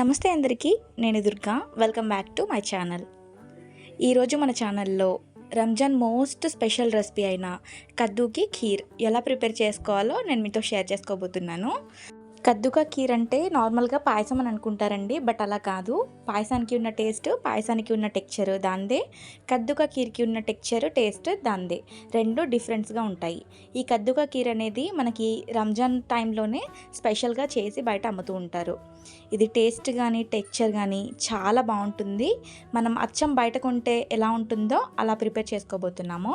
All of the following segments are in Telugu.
నమస్తే అందరికీ నేను Durga. Welcome back to my channel ఈరోజు మన ఛానల్లో రంజాన్ మోస్ట్ స్పెషల్ రెసిపీ అయిన కద్దుకి ఖీర్ ఎలా ప్రిపేర్ చేసుకోవాలో నేను మీతో షేర్ చేసుకోబోతున్నాను. కద్దుకా కీర్ అంటే నార్మల్గా పాయసం అని అనుకుంటారండి బట్ అలా కాదు. పాయసానికి ఉన్న టేస్ట్ పాయసానికి ఉన్న టెక్చర్ దాందే. కద్దుకా ఖీర్కి ఉన్న టెక్చర్ టేస్ట్ దాందే. రెండు డిఫరెన్స్గా ఉంటాయి. ఈ కద్దుకా కీర్ అనేది మనకి రంజాన్ టైంలోనే స్పెషల్గా చేసి బయట అమ్ముతూ ఉంటారు. ఇది టేస్ట్ కానీ టెక్చర్ కానీ చాలా బాగుంటుంది. మనం అచ్చం బయట కొంటే ఎలా ఉంటుందో అలా ప్రిపేర్ చేసుకోబోతున్నాము.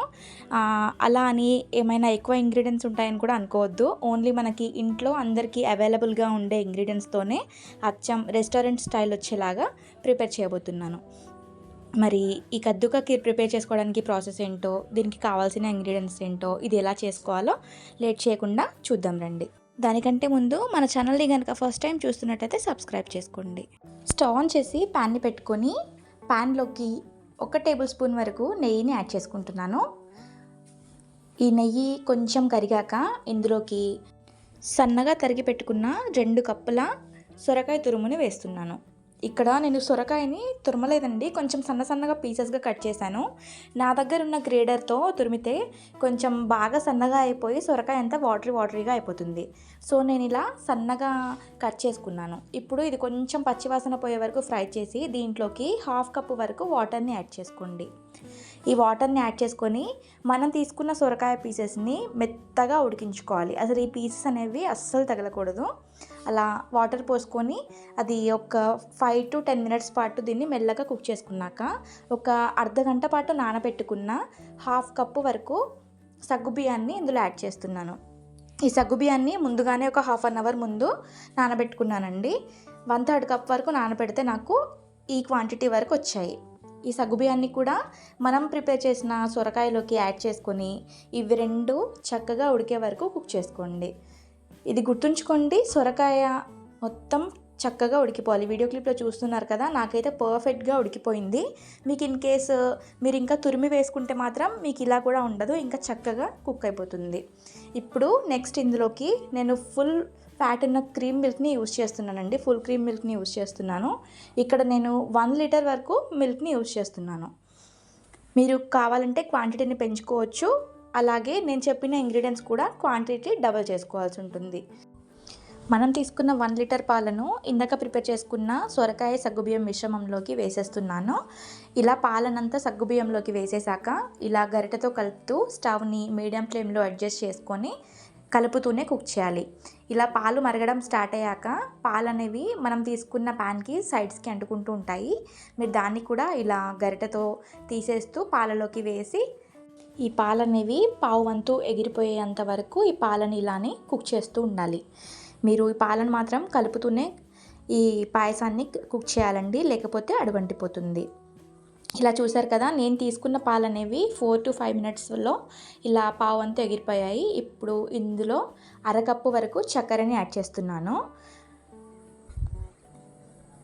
అలా అని ఏమైనా ఎక్కువ ఇంగ్రీడియంట్స్ ఉంటాయని కూడా అనుకోవద్దు. ఓన్లీ మనకి ఇంట్లో అందరికీ అవైలబుల్ అవైలబుల్గా ఉండే ఇంగ్రీడియంట్స్తోనే అచ్చం రెస్టారెంట్ స్టైల్ వచ్చేలాగా ప్రిపేర్ చేయబోతున్నాను. మరి ఈ కద్దుకకి ప్రిపేర్ చేసుకోవడానికి ప్రాసెస్ ఏంటో దీనికి కావాల్సిన ఇంగ్రీడియంట్స్ ఏంటో ఇది ఎలా చేసుకోవాలో లేట్ చేయకుండా చూద్దాం రండి. దానికంటే ముందు మన ఛానల్ని కనుక ఫస్ట్ టైం చూస్తున్నట్టయితే సబ్స్క్రైబ్ చేసుకోండి. స్టవ్ ఆన్ చేసి ప్యాన్ని పెట్టుకొని ప్యాన్లోకి ఒక టేబుల్ స్పూన్ వరకు నెయ్యిని యాడ్ చేసుకుంటున్నాను. ఈ నెయ్యి కొంచెం కరిగాక ఇందులోకి సన్నగా తరిగి పెట్టుకున్న రెండు కప్పుల సొరకాయ తురుముని వేస్తున్నాను. ఇక్కడ నేను సొరకాయని తురమలేదండి. కొంచెం సన్న సన్నగా పీసెస్గా కట్ చేశాను. నా దగ్గర ఉన్న గ్రేడర్తో తురిమితే కొంచెం బాగా సన్నగా అయిపోయి సొరకాయ అంతా వాటరీ వాటరీగా అయిపోతుంది. సో నేను ఇలా సన్నగా కట్ చేసుకున్నాను. ఇప్పుడు ఇది కొంచెం పచ్చివాసన పోయే వరకు ఫ్రై చేసి దీంట్లోకి హాఫ్ కప్ వరకు వాటర్ని యాడ్ చేసుకోండి. ఈ వాటర్ని యాడ్ చేసుకొని మనం తీసుకున్న సొరకాయ పీసెస్ని మెత్తగా ఉడికించుకోవాలి. అసలు ఈ పీసెస్ అనేవి అస్సలు తగలకూడదు. అలా వాటర్ పోసుకొని అది ఒక ఫైవ్ టు టెన్ మినిట్స్ పాటు దీన్ని మెల్లగా కుక్ చేసుకున్నాక ఒక అర్ధ గంట పాటు నానబెట్టుకున్న హాఫ్ కప్పు వరకు సగ్గు బియ్యాన్ని ఇందులో యాడ్ చేస్తున్నాను. ఈ సగ్గు బియ్యాన్ని ముందుగానే ఒక హాఫ్ అన్ అవర్ ముందు నానబెట్టుకున్నానండి. వన్ థర్డ్ కప్ వరకు నానబెడితే నాకు ఈ క్వాంటిటీ వరకు వచ్చాయి. ఈ సగ్గుబియ్యాన్ని కూడా మనం ప్రిపేర్ చేసిన సొరకాయలోకి యాడ్ చేసుకొని ఇవి రెండు చక్కగా ఉడికే వరకు కుక్ చేసుకోండి. ఇది గుర్తుంచుకోండి సొరకాయ మొత్తం చక్కగా ఉడికిపోవాలి. వీడియో క్లిప్లో చూస్తున్నారు కదా నాకైతే పర్ఫెక్ట్గా ఉడికిపోయింది. మీకు ఇన్ కేసు మీరు ఇంకా తురిమి వేసుకుంటే మాత్రం మీకు ఇలా కూడా ఉండదు ఇంకా చక్కగా కుక్ అయిపోతుంది. ఇప్పుడు నెక్స్ట్ ఇందులోకి నేను ఫుల్ ఫ్యాట్ ఉన్న క్రీమ్ మిల్క్ని యూస్ చేస్తున్నానండి. ఫుల్ క్రీమ్ మిల్క్ని యూస్ చేస్తున్నాను. ఇక్కడ నేను వన్ లీటర్ వరకు మిల్క్ని యూస్ చేస్తున్నాను. మీరు కావాలంటే క్వాంటిటీని పెంచుకోవచ్చు. అలాగే నేను చెప్పిన ఇంగ్రీడియంట్స్ కూడా క్వాంటిటీ డబల్ చేసుకోవాల్సి ఉంటుంది. మనం తీసుకున్న వన్ లీటర్ పాలను ఇందాక ప్రిపేర్ చేసుకున్న సొరకాయ సగ్గుబియ్యం మిశ్రమంలోకి వేసేస్తున్నాను. ఇలా పాలనంతా సగ్గుబియ్యంలోకి వేసేసాక ఇలా గరిటతో కలుపుతూ స్టవ్ని మీడియం ఫ్లేమ్లో అడ్జస్ట్ చేసుకొని కలుపుతూనే కుక్ చేయాలి. ఇలా పాలు మరగడం స్టార్ట్ అయ్యాక పాలు అనేవి మనం తీసుకున్న ప్యాన్కి సైడ్స్కి అంటుకుంటూ ఉంటాయి. మీరు దాన్ని కూడా ఇలా గరిటెతో తీసేస్తూ పాలలోకి వేసి ఈ పాలు అనేవి పావు వంతు ఎగిరిపోయేంత వరకు ఈ పాలని ఇలానే కుక్ చేస్తూ ఉండాలి. మీరు ఈ పాలను మాత్రం కలుపుతూనే ఈ పాయసాన్ని కుక్ చేయాలండి. లేకపోతే అడుగంటిపోతుంది ఇలా చూసారు కదా నేను తీసుకున్న పాలు అనేవి ఫోర్ టు ఫైవ్ మినిట్స్లో ఇలా పావు అంతా ఎగిరిపోయాయి. ఇప్పుడు ఇందులో అరకప్పు వరకు చక్కెరని యాడ్ చేస్తున్నాను.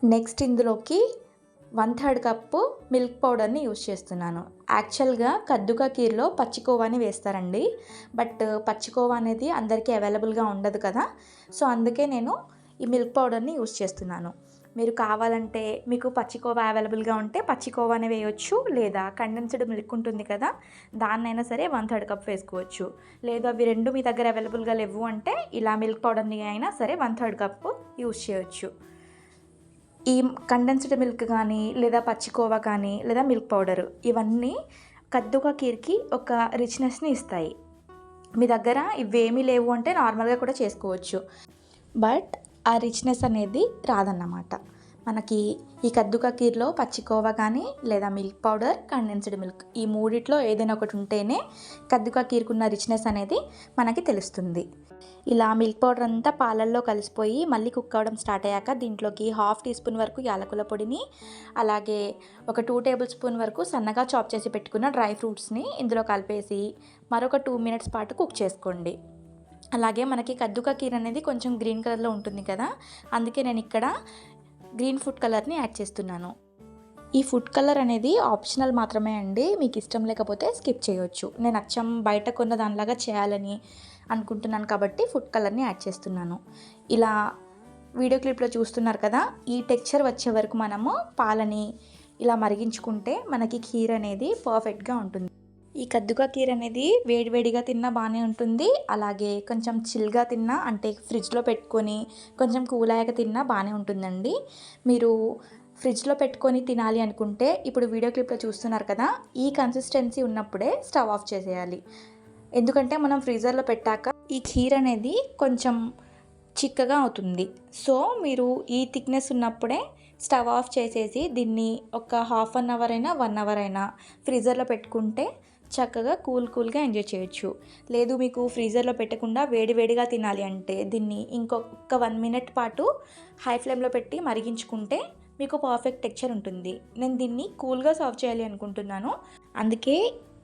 నెక్స్ట్ ఇందులోకి వన్ థర్డ్ కప్పు మిల్క్ పౌడర్ని యూస్ చేస్తున్నాను. యాక్చువల్గా కద్దుకా కీర్లో పచ్చికోవాని వేస్తారండి. బట్ పచ్చికోవా అనేది అందరికీ అవైలబుల్గా ఉండదు కదా. సో అందుకే నేను ఈ మిల్క్ పౌడర్ని యూస్ చేస్తున్నాను. మీరు కావాలంటే మీకు పచ్చికోవా అవైలబుల్గా ఉంటే పచ్చికోవానే వేయొచ్చు. లేదా కండెన్స్డ్ మిల్క్ ఉంటుంది కదా దాన్నైనా సరే వన్ థర్డ్ కప్ వేసుకోవచ్చు. లేదు అవి రెండు మీ దగ్గర అవైలబుల్గా లేవు అంటే ఇలా మిల్క్ పౌడర్ని అయినా సరే వన్ థర్డ్ కప్ యూస్ చేయొచ్చు. ఈ కండెన్స్డ్ మిల్క్ కానీ లేదా పచ్చికోవా కానీ లేదా మిల్క్ పౌడర్ ఇవన్నీ కద్దుగా కీర్కి ఒక రిచ్నెస్ని ఇస్తాయి. మీ దగ్గర ఇవేమీ లేవు అంటే నార్మల్గా కూడా చేసుకోవచ్చు. బట్ ఆ రిచ్నెస్ అనేది రాదన్నమాట. మనకి ఈ కద్దుకా కీర్లో పచ్చికోవా కానీ లేదా మిల్క్ పౌడర్ కండెన్స్డ్ మిల్క్ ఈ మూడిట్లో ఏదైనా ఒకటి ఉంటేనే కద్దుకా కీర్కున్న రిచ్నెస్ అనేది మనకి తెలుస్తుంది. ఇలా మిల్క్ పౌడర్ అంతా పాలల్లో కలిసిపోయి మళ్ళీ కుక్ అవ్వడం స్టార్ట్ అయ్యాక దీంట్లోకి హాఫ్ టీ స్పూన్ వరకు యాలకుల పొడిని అలాగే ఒక టూ టేబుల్ స్పూన్ వరకు సన్నగా చాప్ చేసి పెట్టుకున్న డ్రై ఫ్రూట్స్ని ఇందులో కలిపేసి మరొక టూ మినిట్స్ పాటు కుక్ చేసుకోండి. అలాగే మనకి కద్దుకా కీర్ అనేది కొంచెం గ్రీన్ కలర్లో ఉంటుంది కదా. అందుకే నేను ఇక్కడ గ్రీన్ ఫుడ్ కలర్ని యాడ్ చేస్తున్నాను. ఈ ఫుడ్ కలర్ అనేది ఆప్షనల్ మాత్రమే అండి. మీకు ఇష్టం లేకపోతే స్కిప్ చేయొచ్చు. నేను అచ్చం బయట కొన్న దానిలాగా చేయాలని అనుకుంటున్నాను కాబట్టి ఫుడ్ కలర్ని యాడ్ చేస్తున్నాను. ఇలా వీడియో క్లిప్లో చూస్తున్నారు కదా. ఈ టెక్చర్ వచ్చే వరకు మనము పాలని ఇలా మరిగించుకుంటే మనకి ఖీర్ అనేది పర్ఫెక్ట్గా ఉంటుంది. ఈ కద్దుకా కీర్ అనేది వేడివేడిగా తిన్నా బాగానే ఉంటుంది. అలాగే కొంచెం చిల్గా తిన్నా అంటే ఫ్రిడ్జ్లో పెట్టుకొని కొంచెం కూల్ అయ్యాక తిన్నా బాగానే ఉంటుందండి. మీరు ఫ్రిడ్జ్లో పెట్టుకొని తినాలి అనుకుంటే ఇప్పుడు వీడియో క్లిప్లో చూస్తున్నారు కదా ఈ కన్సిస్టెన్సీ ఉన్నప్పుడే స్టవ్ ఆఫ్ చేసేయాలి. ఎందుకంటే మనం ఫ్రీజర్లో పెట్టాక ఈ కీర్ అనేది కొంచెం చిక్కగా అవుతుంది. సో మీరు ఈ థిక్నెస్ ఉన్నప్పుడే స్టవ్ ఆఫ్ చేసేసి దీన్ని ఒక హాఫ్ అన్ అవర్ అయినా వన్ అవర్ అయినా ఫ్రీజర్లో పెట్టుకుంటే చక్కగా కూల్ కూల్గా ఎంజాయ్ చేయొచ్చు. లేదు మీకు ఫ్రీజర్లో పెట్టకుండా వేడివేడిగా తినాలి అంటే దీన్ని ఇంకొక వన్ మినిట్ పాటు హై ఫ్లేమ్లో పెట్టి మరిగించుకుంటే మీకు పర్ఫెక్ట్ టెక్చర్ ఉంటుంది. నేను దీన్ని కూల్గా సర్వ్ చేయాలి అనుకుంటున్నాను. అందుకే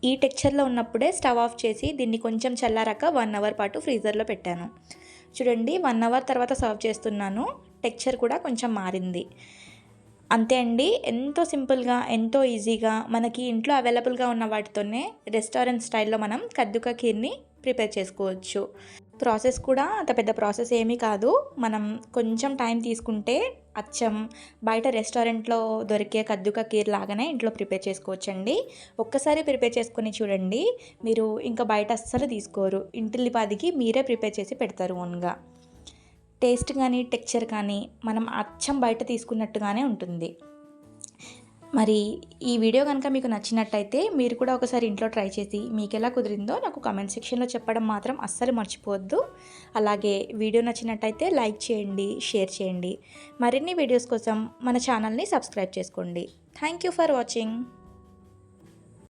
ఈ టెక్చర్లో ఉన్నప్పుడే స్టవ్ ఆఫ్ చేసి దీన్ని కొంచెం చల్లారాక వన్ అవర్ పాటు ఫ్రీజర్లో పెట్టాను. చూడండి వన్ అవర్ తర్వాత సర్వ్ చేస్తున్నాను. టెక్చర్ కూడా కొంచెం మారింది. అంతే అండి. ఎంతో సింపుల్గా ఎంతో ఈజీగా మనకి ఇంట్లో అవైలబుల్గా ఉన్న వాటితోనే రెస్టారెంట్ స్టైల్లో మనం కద్దుక ఖీర్ని ప్రిపేర్ చేసుకోవచ్చు. ప్రాసెస్ కూడా అంత పెద్ద ప్రాసెస్ ఏమీ కాదు. మనం కొంచెం టైం తీసుకుంటే అచ్చం బయట రెస్టారెంట్లో దొరికే కద్దుక కీర్ లాగానే ఇంట్లో ప్రిపేర్ చేసుకోవచ్చండి. ఒక్కసారి ప్రిపేర్ చేసుకొని చూడండి. మీరు ఇంకా బయట అస్సలు తీసుకోరు. ఇంటిల్లిపాదికి మీరే ప్రిపేర్ చేసి పెడతారు ఓన్గా. టేస్ట్ కానీ టెక్చర్ కానీ మనం అచ్చం బయట తీసుకున్నట్టుగానే ఉంటుంది. మరి ఈ వీడియో కనుక మీకు నచ్చినట్టయితే మీరు కూడా ఒకసారి ఇంట్లో ట్రై చేసి మీకు ఎలా కుదిరిందో నాకు కామెంట్ సెక్షన్లో చెప్పడం మాత్రం అస్సలు మర్చిపోవద్దు. అలాగే వీడియో నచ్చినట్టయితే లైక్ చేయండి షేర్ చేయండి. మరిన్ని వీడియోస్ కోసం మన ఛానల్ని సబ్స్క్రైబ్ చేసుకోండి. Thank you for watching